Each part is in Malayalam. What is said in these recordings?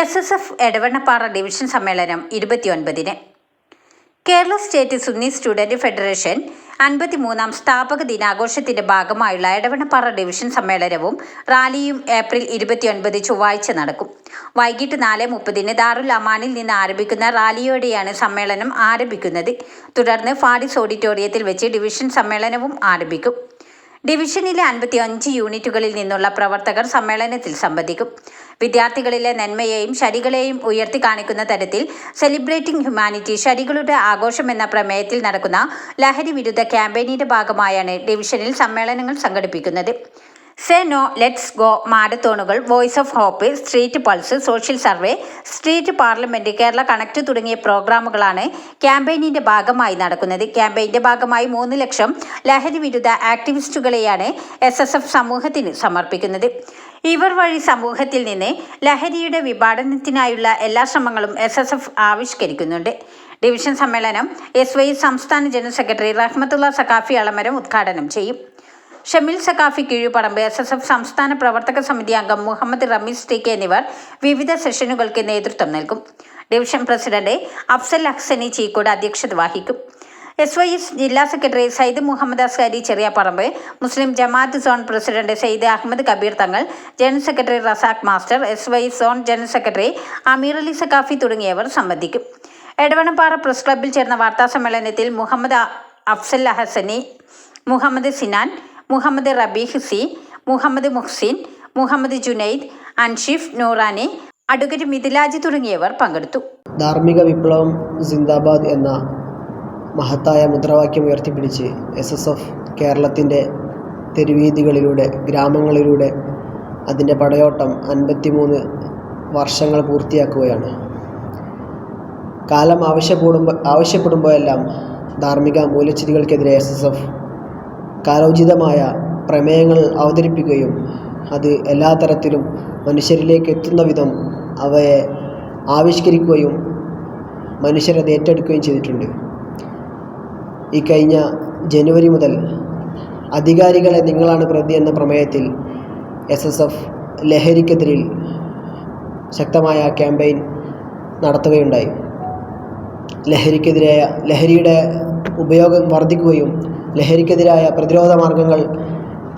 S S F Edavannappara division സമ്മേളനം ഇരുപത്തിയൊൻപതിന്. Kerala state Sunni student federation അൻപത്തിമൂന്നാം സ്ഥാപക ദിനാഘോഷത്തിന്റെ ഭാഗമായുള്ള എടവണ്ണപ്പാറ ഡിവിഷൻ സമ്മേളനവും റാലിയും ഏപ്രിൽ ഇരുപത്തിയൊൻപത് ചൊവ്വാഴ്ച നടക്കും. വൈകിട്ട് നാല് മുപ്പതിന് ദാറുൽ അമാനിൽ നിന്ന് ആരംഭിക്കുന്ന റാലിയോടെയാണ് സമ്മേളനം ആരംഭിക്കുന്നത്. തുടർന്ന് ഫാഡിസ് ഓഡിറ്റോറിയത്തിൽ വെച്ച് ഡിവിഷൻ സമ്മേളനവും ആരംഭിക്കും. ഡിവിഷനിലെ അൻപത്തി അഞ്ച് യൂണിറ്റുകളിൽ നിന്നുള്ള പ്രവർത്തകർ സമ്മേളനത്തിൽ സംബന്ധിക്കും. വിദ്യാർത്ഥികളിലെ നന്മയെയും ശരികളെയും ഉയർത്തി കാണിക്കുന്ന തരത്തിൽ സെലിബ്രേറ്റിംഗ് ഹ്യൂമാനിറ്റി ശരികളുടെ ആഘോഷം എന്ന പ്രമേയത്തിൽ നടക്കുന്ന ലഹരി വിരുദ്ധ ക്യാമ്പയിനിന്റെ ഭാഗമായാണ് ഡിവിഷനിൽ സമ്മേളനങ്ങൾ സംഘടിപ്പിക്കുന്നത്. Say no let's go മാരത്തോണുകൾ voice of hope street pulse social survey street parliament Kerala connect തുടങ്ങിയ പ്രോഗ്രാമുകളാണ് ക്യാമ്പയിനിന്റെ ഭാഗമായി നടക്കുന്നത്. ക്യാമ്പയിന്റെ ഭാഗമായി മൂന്ന് ലക്ഷം ലഹരി വിരുദ്ധ ആക്ടിവിസ്റ്റുകളെയാണ് എസ് സമൂഹത്തിന് സമർപ്പിക്കുന്നത്. ഇവർ വഴി സമൂഹത്തിൽ നിന്ന് ലഹരിയുടെ വിഭാടനത്തിനായുള്ള എല്ലാ ശ്രമങ്ങളും എസ് എസ് എഫ് ആവിഷ്കരിക്കുന്നുണ്ട്. ഡിവിഷൻ സമ്മേളനം എസ് വൈ സംസ്ഥാന ജനറൽ സെക്രട്ടറി റഹ്മത്തുള്ള സഖാഫി അളമരം ഉദ്ഘാടനം ചെയ്യും. Shameel Saqafi Keezhuparamba S S F സംസ്ഥാന പ്രവർത്തക സമിതി അംഗം മുഹമ്മദ് റമീസ് ടി കെ എന്നിവർ വിവിധ സെഷനുകൾക്ക് നേതൃത്വം നൽകും. ഡിവിഷൻ പ്രസിഡന്റ് അഫ്സൽ അഹ്സനി ചീക്കോട് അധ്യക്ഷത വഹിക്കും. എസ് വൈ ജില്ലാ secretary Sayyid Muhammad Askari Cheriyaparamba Muslim Jamaat zone president Sayyid Ahmed Kabeer Thangal general secretary Razak master S Y zone general secretary Ameer Ali Saqafi തുടങ്ങിയവർ സംബന്ധിക്കും. എടവണപ്പാറ പ്രസ് ക്ലബ്ബിൽ ചേർന്ന വാർത്താ സമ്മേളനത്തിൽ മുഹമ്മദ് അഫ്സൽ ഹസനി മുഹമ്മദ് സിനാൻ മുഹമ്മദ് റബീഹ് സി മുഹമ്മദ് മുഹ്സിൻ മുഹമ്മദ് ജുനൈദ് അൻഷിഫ് നൂറാനി അഡ്വക്കേറ്റ് മിഥിലാജ് തുടങ്ങിയവർ പങ്കെടുത്തു. ധാർമ്മിക വിപ്ലവം സിന്ദാബാദ് എന്ന മഹത്തായ മുദ്രാവാക്യം ഉയർത്തിപ്പിടിച്ച് എസ് എസ് എഫ് കേരളത്തിന്റെ തെരുവീതികളിലൂടെ ഗ്രാമങ്ങളിലൂടെ അതിന്റെ പടയോട്ടം അൻപത്തിമൂന്ന് വർഷങ്ങൾ പൂർത്തിയാക്കുകയാണ്. കാലം ആവശ്യപ്പെടുമ്പോൾ ആവശ്യപ്പെടുമ്പോഴെല്ലാം ധാർമ്മിക മൂല്യച്യുതികൾക്കെതിരെ എസ് എസ് എഫ് കാലോചിതമായ പ്രമേയങ്ങൾ അവതരിപ്പിക്കുകയും അത് എല്ലാ തരത്തിലും മനുഷ്യരിലേക്ക് എത്തുന്ന വിധം അവയെ ആവിഷ്കരിക്കുകയും മനുഷ്യരത് ഏറ്റെടുക്കുകയും ചെയ്തിട്ടുണ്ട്. ഈ കഴിഞ്ഞ ജനുവരി മുതൽ അധികാരികളെ നിങ്ങളാണ് പ്രതി എന്ന പ്രമേയത്തിൽ എസ് എസ് എഫ് ലഹരിക്കെതിരിൽ ശക്തമായ ക്യാമ്പയിൻ നടത്തുകയുണ്ടായി. ലഹരിക്കെതിരായ ലഹരിയുടെ ഉപയോഗം വർദ്ധിക്കുകയും ലഹരിക്കെതിരായ പ്രതിരോധ മാർഗങ്ങൾ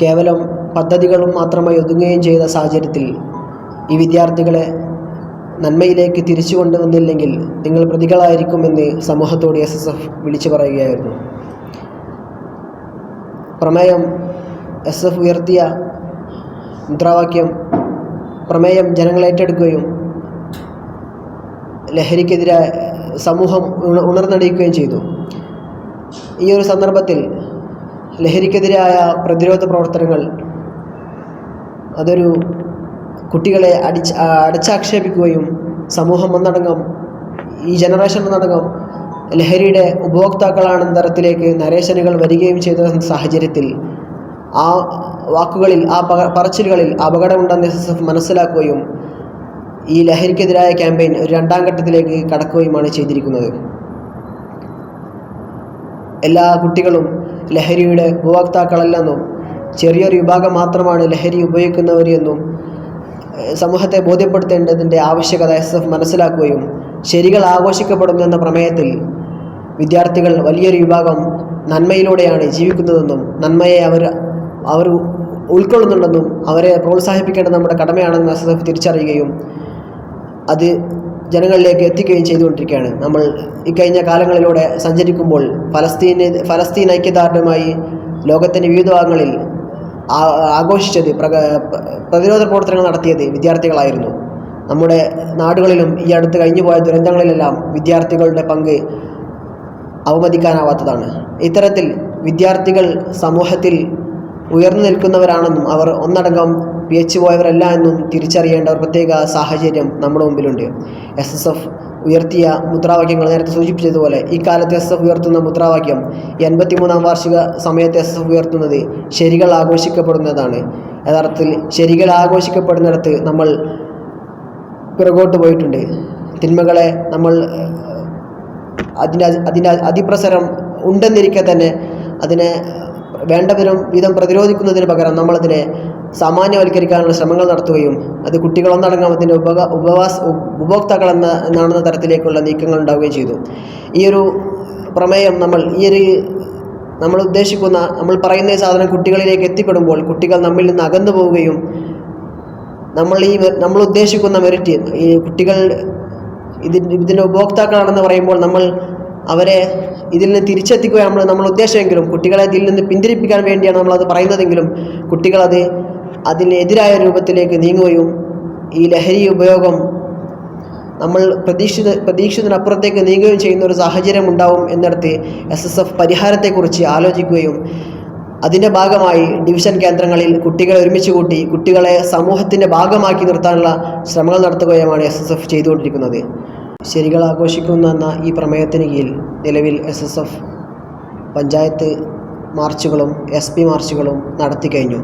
കേവലം പദ്ധതികളും മാത്രമായി ഒതുങ്ങുകയും ചെയ്ത സാഹചര്യത്തിൽ ഈ വിദ്യാർത്ഥികളെ നന്മയിലേക്ക് തിരിച്ചു കൊണ്ടുവന്നില്ലെങ്കിൽ നിങ്ങൾ പ്രതികളായിരിക്കുമെന്ന് സമൂഹത്തോട് എസ് എസ് എഫ് വിളിച്ചു പറയുകയായിരുന്നു. പ്രമേയം എസ് എഫ് ഉയർത്തിയ മുദ്രാവാക്യം പ്രമേയം ജനങ്ങൾ ഏറ്റെടുക്കുകയും ലഹരിക്കെതിരെ സമൂഹം ഉണർന്നടിയിക്കുകയും ചെയ്തു. ഈ ഒരു സന്ദർഭത്തിൽ ലഹരിക്കെതിരായ പ്രതിരോധ പ്രവർത്തനങ്ങൾ അതൊരു കുട്ടികളെ അടിച്ച് അടിച്ചാക്ഷേപിക്കുകയും സമൂഹം ഒന്നടങ്കം ഈ ജനറേഷൻ ഒന്നടങ്കം ലഹരിയുടെ ഉപഭോക്താക്കളാണെന്ന തരത്തിലേക്ക് നരേശനുകൾ വരികയും ചെയ്ത സാഹചര്യത്തിൽ ആ വാക്കുകളിൽ ആ പറച്ചിലുകളിൽ അപകടമുണ്ടെന്ന് എസ് എസ് എഫ് മനസ്സിലാക്കുകയും ഈ ലഹരിക്കെതിരായ ക്യാമ്പയിൻ ഒരു രണ്ടാം ഘട്ടത്തിലേക്ക് കടക്കുകയുമാണ് ചെയ്തിരിക്കുന്നത്. എല്ലാ കുട്ടികളും ലഹരിയുടെ ഉപഭോക്താക്കളല്ലെന്നും ചെറിയൊരു വിഭാഗം മാത്രമാണ് ലഹരി ഏഹ് സമൂഹത്തെ ബോധ്യപ്പെടുത്തേണ്ടതിന്റെ ആവശ്യകത എസ് എഫ് മനസ്സിലാക്കുകയും ശരികൾ ആഘോഷിക്കപ്പെടുന്നു എന്ന പ്രമേയത്തിൽ വിദ്യാർത്ഥികൾ വലിയൊരു വിഭാഗം നന്മയിലൂടെയാണ് ജീവിക്കുന്നതെന്നും നന്മയെ അവർ അവർ ഉൾക്കൊള്ളുന്നുണ്ടെന്നും അവരെ പ്രോത്സാഹിപ്പിക്കേണ്ടത് നമ്മുടെ കടമയാണെന്ന് എസ് എഫ് തിരിച്ചറിയുകയും അത് ജനങ്ങളിലേക്ക് എത്തിക്കുകയും ചെയ്തുകൊണ്ടിരിക്കുകയാണ്. നമ്മൾ ഇക്കഴിഞ്ഞ കാലങ്ങളിലൂടെ സഞ്ചരിക്കുമ്പോൾ ഫലസ്തീന് ഫലസ്തീൻ ഐക്യദാർഢ്യമായി ലോകത്തിന്റെ വിവിധ ഭാഗങ്ങളിൽ ആഘോഷിച്ചത് പ്രതിരോധ പ്രവർത്തനങ്ങൾ നടത്തിയത് വിദ്യാർത്ഥികളായിരുന്നു. നമ്മുടെ നാടുകളിലും ഈ അടുത്ത് കഴിഞ്ഞു പോയ ദുരന്തങ്ങളിലെല്ലാം വിദ്യാർത്ഥികളുടെ പങ്ക് അവമതിക്കാനാവാത്തതാണ്. ഇത്തരത്തിൽ വിദ്യാർത്ഥികൾ സമൂഹത്തിൽ ഉയർന്നു നിൽക്കുന്നവരാണെന്നും അവർ ഒന്നടങ്കം പിയച്ചു പോയവരല്ല എന്നും തിരിച്ചറിയേണ്ട ഒരു പ്രത്യേക സാഹചര്യം നമ്മുടെ മുമ്പിലുണ്ട്. എസ് എസ് എഫ് ഉയർത്തിയ മുദ്രാവാക്യങ്ങൾ നേരത്തെ സൂചിപ്പിച്ചതുപോലെ ഈ കാലത്ത് എസ് എഫ് ഉയർത്തുന്ന മുദ്രാവാക്യം എൺപത്തിമൂന്നാം വാർഷിക സമയത്ത് എസ് എഫ് ഉയർത്തുന്നത് ശരികൾ ആഘോഷിക്കപ്പെടുന്നതാണ്. യഥാർത്ഥത്തിൽ ശരികൾ ആഘോഷിക്കപ്പെടുന്നിടത്ത് നമ്മൾ പിറകോട്ട് പോയിട്ടുണ്ട്. തിന്മകളെ നമ്മൾ അതിന്റെ അതിന്റെ അതിപ്രസരം ഉണ്ടെന്നിരിക്കെ തന്നെ അതിനെ വേണ്ട വിധം വിധം പ്രതിരോധിക്കുന്നതിന് പകരം നമ്മളതിനെ സാമാന്യവൽക്കരിക്കാനുള്ള ശ്രമങ്ങൾ നടത്തുകയും അത് കുട്ടികളൊന്നടങ്കം അതിന്റെ ഉപക ഉപവാസ ഉപഭോക്താക്കൾ എന്ന എന്നാണെന്ന തരത്തിലേക്കുള്ള നീക്കങ്ങൾ ഉണ്ടാവുകയും ചെയ്തു. ഈ ഒരു പ്രമേയം നമ്മൾ ഈ ഒരു നമ്മൾ ഉദ്ദേശിക്കുന്ന നമ്മൾ പറയുന്ന സാധനം കുട്ടികളിലേക്ക് എത്തിപ്പെടുമ്പോൾ കുട്ടികൾ നമ്മിൽ നിന്ന് അകന്നു പോവുകയും നമ്മൾ ഈ നമ്മൾ ഉദ്ദേശിക്കുന്ന മെറിറ്റ് ഈ കുട്ടികൾ ഇതിന്റെ ഇതിന്റെ ഉപഭോക്താക്കളാണെന്ന് പറയുമ്പോൾ നമ്മൾ അവരെ ഇതിൽ നിന്ന് തിരിച്ചെത്തിക്കുകയാണ് നമ്മൾ നമ്മൾ ഉദ്ദേശമെങ്കിലും കുട്ടികളെ ഇതിൽ നിന്ന് പിന്തിരിപ്പിക്കാൻ വേണ്ടിയാണ് നമ്മളത് പറയുന്നതെങ്കിലും കുട്ടികളത് അതിനെതിരായ രൂപത്തിലേക്ക് നീങ്ങുകയും ഈ ലഹരി ഉപയോഗം നമ്മൾ പ്രതീക്ഷിത പ്രതീക്ഷിതനപ്പുറത്തേക്ക് നീങ്ങുകയും ചെയ്യുന്ന ഒരു സാഹചര്യം ഉണ്ടാവും എന്നിടത്ത് എസ് എസ് എഫ് പരിഹാരത്തെക്കുറിച്ച് ആലോചിക്കുകയും അതിന്റെ ഭാഗമായി ഡിവിഷൻ കേന്ദ്രങ്ങളിൽ കുട്ടികളെ ഒരുമിച്ച് കൂട്ടി കുട്ടികളെ സമൂഹത്തിന്റെ ഭാഗമാക്കി നിർത്താനുള്ള ശ്രമങ്ങൾ നടത്തുകയുമാണ് എസ് എസ് എഫ് ചെയ്തുകൊണ്ടിരിക്കുന്നത്. ശരികൾ ആഘോഷിക്കുന്നു എന്ന ഈ പ്രമേയത്തിന് കീഴിൽ നിലവിൽ എസ് എസ് എഫ് പഞ്ചായത്ത് മാർച്ചുകളും എസ് പി മാർച്ചുകളും നടത്തി കഴിഞ്ഞു.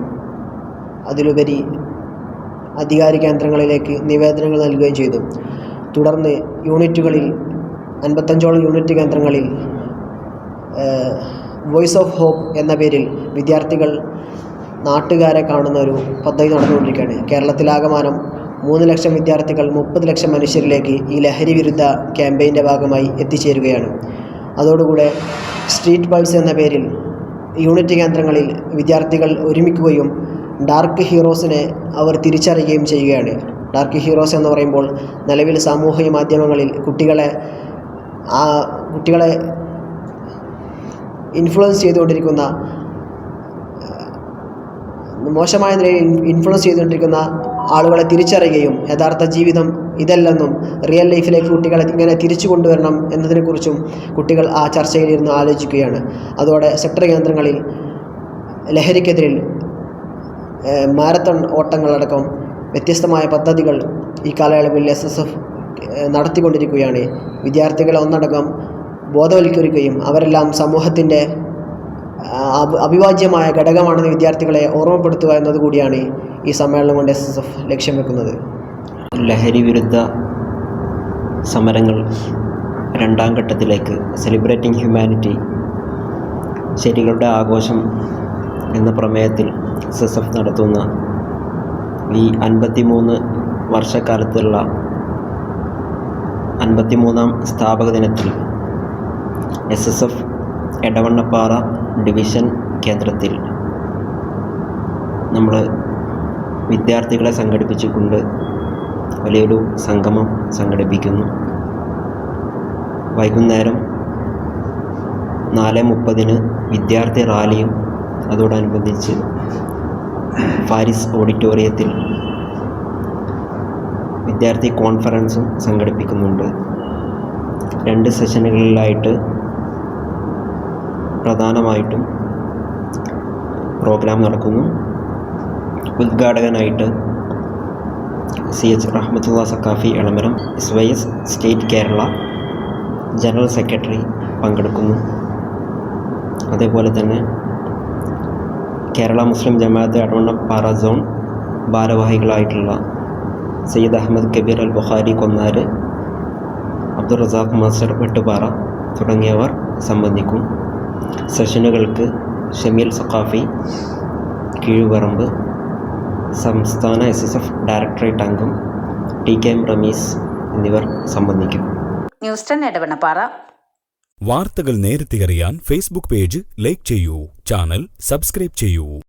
അതിലുപരി അധികാര കേന്ദ്രങ്ങളിലേക്ക് നിവേദനങ്ങൾ നൽകുകയും ചെയ്തു. തുടർന്ന് യൂണിറ്റുകളിൽ അൻപത്തഞ്ചോളം യൂണിറ്റ് കേന്ദ്രങ്ങളിൽ വോയിസ് ഓഫ് ഹോപ്പ് എന്ന പേരിൽ വിദ്യാർത്ഥികൾ നാട്ടുകാരെ കാണുന്ന ഒരു പദ്ധതി നടന്നുകൊണ്ടിരിക്കുകയാണ്. കേരളത്തിലാകമാനം മൂന്ന് ലക്ഷം വിദ്യാർത്ഥികൾ മുപ്പത് ലക്ഷം മനുഷ്യരിലേക്ക് ഈ ലഹരി വിരുദ്ധ ക്യാമ്പയിന്റെ ഭാഗമായി എത്തിച്ചേരുകയാണ്. അതോടുകൂടെ സ്ട്രീറ്റ് ബൾസ് എന്ന പേരിൽ യൂണിറ്റ് കേന്ദ്രങ്ങളിൽ വിദ്യാർത്ഥികൾ ഒരുമിക്കുകയും ഡാർക്ക് ഹീറോസിനെ അവർ തിരിച്ചറിയുകയും ചെയ്യുകയാണ്. ഡാർക്ക് ഹീറോസ് എന്ന് പറയുമ്പോൾ നിലവിൽ സാമൂഹിക മാധ്യമങ്ങളിൽ കുട്ടികളെ ആ കുട്ടികളെ ഇൻഫ്ലുവൻസ് ചെയ്തുകൊണ്ടിരിക്കുന്ന മോശമായ നിലയിൽ ഇൻഫ്ലുവൻസ് ചെയ്തുകൊണ്ടിരിക്കുന്ന ആളുകളെ തിരിച്ചറിയുകയും യഥാർത്ഥ ജീവിതം ഇതല്ലെന്നും റിയൽ ലൈഫിലേക്ക് കുട്ടികളെ ഇങ്ങനെ തിരിച്ചു കൊണ്ടുവരണം എന്നതിനെക്കുറിച്ചും കുട്ടികൾ ആ ചർച്ചയിൽ ഇരുന്ന് ആലോചിക്കുകയാണ്. അതോടെ സെക്ടർ കേന്ദ്രങ്ങളിൽ ലഹരിക്കെതിരിൽ മാരത്തൺ ഓട്ടങ്ങളടക്കം വ്യത്യസ്തമായ പദ്ധതികൾ ഈ കാലയളവിൽ എസ് എസ് എഫ് നടത്തിക്കൊണ്ടിരിക്കുകയാണ്. വിദ്യാർത്ഥികളെ ഒന്നടക്കം ബോധവൽക്കരിക്കുകയും അവരെല്ലാം സമൂഹത്തിന്റെ അവിഭാജ്യമായ ഘടകമാണെന്ന് വിദ്യാർത്ഥികളെ ഓർമ്മപ്പെടുത്തുക എന്നതുകൂടിയാണ് ഈ സമ്മേളനം കൊണ്ട് എസ് എസ് എഫ് ലക്ഷ്യം വെക്കുന്നത്? ലഹരി വിരുദ്ധ സമരങ്ങൾ രണ്ടാം ഘട്ടത്തിലേക്ക് സെലിബ്രേറ്റിംഗ് ഹ്യൂമാനിറ്റി ശരികളുടെ ആഘോഷം എന്ന പ്രമേയത്തിൽ എസ് എസ് എഫ് നടത്തുന്ന ഈ അൻപത്തിമൂന്ന് വർഷക്കാലത്തുള്ള അൻപത്തിമൂന്നാം സ്ഥാപക ദിനത്തിൽ S S F Edavannappara division കേന്ദ്രത്തിൽ നമ്മൾ വിദ്യാർത്ഥികളെ സംഘടിപ്പിച്ചുകൊണ്ട് വലിയൊരു സംഗമം സംഘടിപ്പിക്കുന്നു. വൈകുന്നേരം നാല് മുപ്പതിന് വിദ്യാർത്ഥി റാലിയും അതോടനുബന്ധിച്ച് ഫാരിസ് ഓഡിറ്റോറിയത്തിൽ വിദ്യാർത്ഥി കോൺഫറൻസും സംഘടിപ്പിക്കുന്നുണ്ട്. രണ്ട് സെഷനുകളിലായിട്ട് പ്രധാനമായിട്ടും പ്രോഗ്രാം നടക്കുന്നു. ഉദ്ഘാടകനായിട്ട് C H Rahmathullah Saqafi Elamaram S Y S state Kerala general secretary പങ്കെടുക്കുന്നു. അതേപോലെ തന്നെ കേരള മുസ്ലിം ജമാഅത്ത് അടവണ്ണപ്പാറ സോൺ ഭാരവാഹികളായിട്ടുള്ള സയ്യിദ് അഹമ്മദ് കബീർ അൽ ബുഖാരി കൊന്നാര് അബ്ദുൾ റസാഖ് മാസ്റ്റർ വെട്ടുപാറ തുടങ്ങിയവർ സംബന്ധിക്കും. സെഷനുകൾക്ക് ഷമീൽ സഖാഫി കീഴുപറമ്പ് സംസ്ഥാന എസ് എസ് എഫ് ഡയറക്ടറേറ്റ് അംഗം ടി കെ എം റമീസ് എന്നിവർ സംബന്ധിക്കും. ന്യൂസ് ടെൻ ഇടവണപ്പാറ വാർത്തകൾ നേരത്തെ അറിയാൻ ഫേസ്ബുക്ക് പേജ് ലൈക്ക് ചെയ്യൂ. ചാനൽ സബ്സ്ക്രൈബ് ചെയ്യൂ.